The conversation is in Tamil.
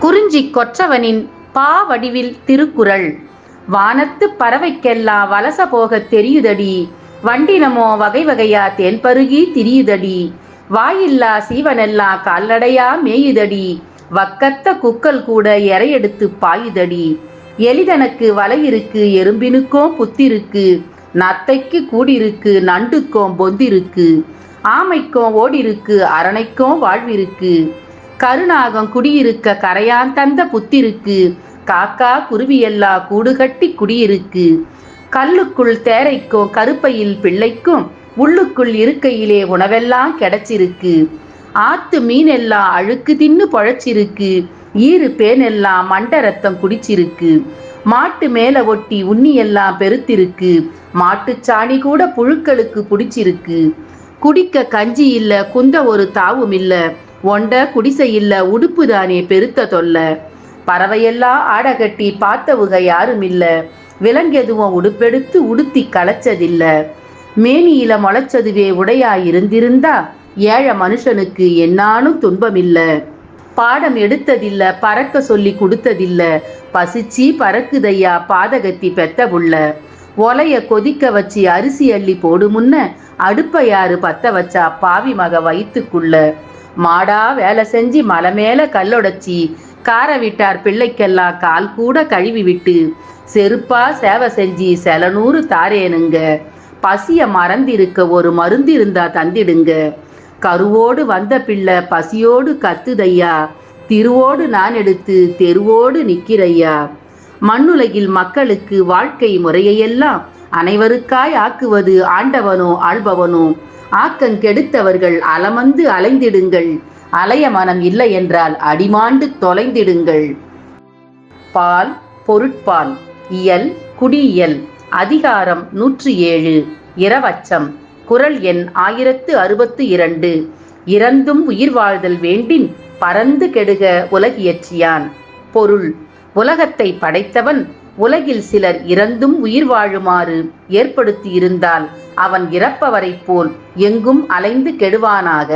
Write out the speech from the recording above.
குறிஞ்சி கொற்றவனின் பா வடிவில் திருக்குறள். வானத்து பறவைக்கெல்லாம் வலச போகத் தெரியுதடி. வண்டினமோ வகை வகையா தேன்பருகி திரியுதடி. வாயில்லா சீவனெல்லாம் கால்நடையா மேயுதடி. வக்கத்த குக்கல் கூட எரையெடுத்து பாயுதடி. எளிதனக்கு வலை இருக்கு எறும்பினுக்கும் புத்திருக்கு. நத்தைக்கு கூடிருக்கு நண்டுக்கும் பொந்திருக்கு. ஆமைக்கும் ஓடிருக்கு அரணைக்கும் வாழ்விருக்கு. கருநாகம் குடியிருக்க கரையான் தந்த புத்திருக்கு. காக்கா குருவியெல்லாம் கூடுகட்டி குடியிருக்கு. கல்லுக்குள் தேரைக்கும் கருப்பையில் பிள்ளைக்கும் உள்ளுக்குள் இருக்கையிலே உணவெல்லாம் கிடைச்சிருக்கு. ஆத்து மீனெல்லாம் அழுக்கு தின்னு பொழைச்சிருக்கு. ஈறு பேனெல்லாம் மண்ட ரத்தம் குடிச்சிருக்கு. மாட்டு மேல ஒட்டி உண்ணி எல்லாம் பெருத்திருக்கு. மாட்டு சாணி கூட புழுக்களுக்கு பிடிச்சிருக்கு. குடிக்க கஞ்சி இல்ல குந்த ஒரு தாவும் இல்லை ஒண்ட குடிசை இல்ல உடுப்பு தானே பெருத்த தொல்ல. பறவையெல்லாம் ஆடகட்டி பார்த்தவுக யாரும் இல்ல. விலங்கெதுவும் உடுப்பெடுத்து உடுத்தி களைச்சதில்ல. மேனியில முளைச்சதுவே உடையா இருந்திருந்தா ஏழை மனுஷனுக்கு என்னானும் துன்பமில்ல. பாடம் எடுத்ததில்ல பறக்க சொல்லி கொடுத்ததில்ல. பசிச்சி பறக்குதையா பாதகத்தி பெத்தவுள்ள ஒலைய கொதிக்க வச்சு அரிசி அள்ளி போடு முன்ன அடுப்பையாறு பத்த வச்சா பாவி மக வயிற்றுக்குள்ள மாடா வேலை செஞ்சு மலை மேல கல்லொடைச்சி. கார விட்டார் பிள்ளைக்கெல்லாம் கால் கூட கழுவி விட்டு. செருப்பா சேவை செஞ்சு செலநூறு தாரேனுங்க. பசிய மறந்திருக்க ஒரு மருந்து இருந்தா தந்திடுங்க. கருவோடு வந்த பிள்ளை பசியோடு கத்துதையா. திருவோடு நான் எடுத்து தெருவோடு நிற்கிறையா மண்ணுலகில் மக்களுக்கு வாழ்க்கை முறையையெல்லாம் அனைவருக்காய் ஆக்குவது ஆண்டவனோ ஆள்பவனோ. ஆக்கங்கெடுத்தவர்கள் அலமந்து அலைந்திடுங்கள். அலைய மனம் இல்லை என்றால் அடிமாண்டு தொலைந்திடுங்கள். பால் பொருட்பால் இயல் குடியியல் அதிகாரம் நூற்றி ஏழு இரவச்சம் குரல் எண் ஆயிரத்து அறுபத்து இரண்டு. இறந்தும் உயிர் வாழ்தல் வேண்டின் பறந்து கெடுக உலகியற்றியான். பொருள் உலகத்தை படைத்தவன் உலகில் சிலர் இறந்தும் உயிர் வாழுமாறு ஏற்படுத்தியிருந்தால் அவன் இறப்பவரைப் போல் எங்கும் அலைந்து கெடுவானாக.